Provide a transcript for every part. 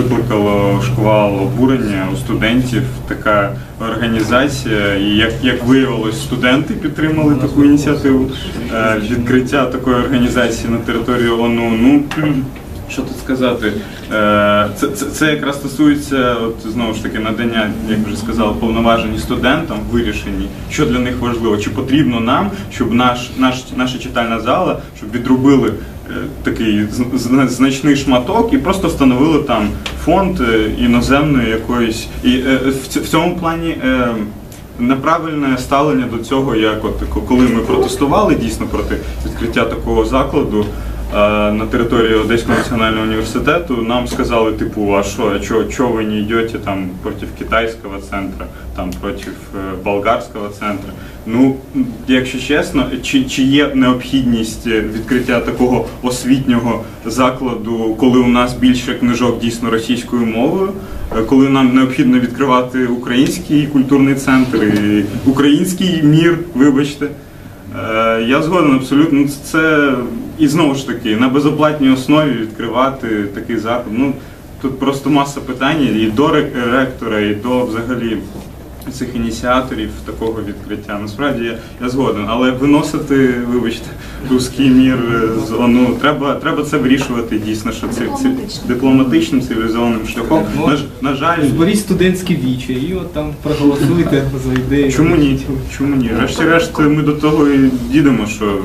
викликало шквал обурення у студентів така організація. І як, як виявилось, студенти підтримали таку ініціативу е, відкриття такої організації на території ОНУ. Ну що тут сказати? Е, Це, це, це якраз стосується от, знову ж таки надання, як вже сказав, повноважень студентам в вирішенні, що для них важливо, чи потрібно нам, щоб наш, наш, наша читальна зала, щоб відробили такий значний шматок і просто встановили там фонд е, іноземної якоїсь. І е, в цьому плані. е, Неправильне ставлення до цього, як от коли ми протестували дійсно проти відкриття такого закладу е, на території Одеського національного університету, нам сказали, типу, а що, а чо, чо ви не йдете там проти китайського центру, там проти е, болгарського центру. Ну, якщо чесно, чи, чи є необхідність е, відкриття такого освітнього закладу, коли у нас більше книжок дійсно російською мовою? Е, коли нам необхідно відкривати український культурний центр і український мір, вибачте. Е, Я згоден абсолютно. Це і знову ж таки на безоплатній основі відкривати такий заклад. Ну тут просто маса питань і до ректора, і до взагалі цих ініціаторів такого відкриття. Насправді я, я згоден, але виносити, вибачте, руський мір е, з ОНУ, треба, треба це вирішувати дійсно, що це, це дипломатичним цивілізованим шляхом. На, ж- на жаль, Зберіть студентські вічі і от там проголосуйте за ідею. Чому ні? Чому ні? Решті-решт ми до того і дійдемо, що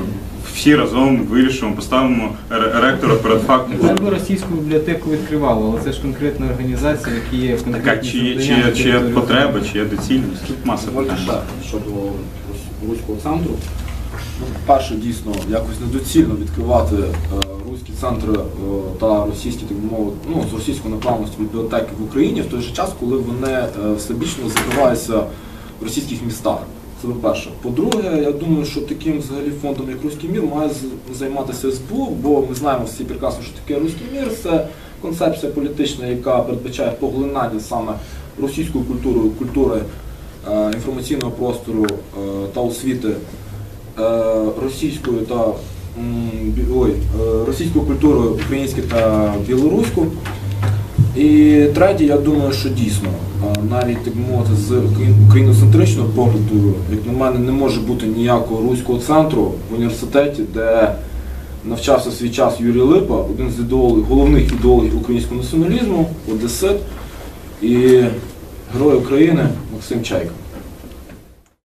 всі разом вирішимо, поставимо ре- ректора перед фактом. Хай би російську бібліотеку відкривали, але це ж конкретна організація, які є в Така конкретній чи, є- чи, є- чи є потреба, чи є доцільність? Тут маса питань. щодо руського центру. Ну, перше, дійсно, якось недоцільно відкривати е, руські центри е, та російські, так би мовити, ну, з російською направленістю бібліотеки в Україні в той же час, коли вони е, всебічно закриваються в російських містах. Це по-перше. По-друге, я думаю, що таким взагалі фондом, як Руський мір, має займатися СБУ, бо ми знаємо всі прекрасно, що таке Руський мір. Це концепція політична, яка передбачає поглинання саме російською культурою, культури е, інформаційного простору е, та освіти е, російською та ой, е, російською культурою українську та білоруську. І третє, я думаю, що дійсно, навіть так мовити, з україн- україноцентричного погляду, як на мене, не може бути ніякого руського центру в університеті, де навчався свій час Юрій Липа, один з ідеологів, головних ідеологів українського націоналізму, одесит і герой України Максим Чайка.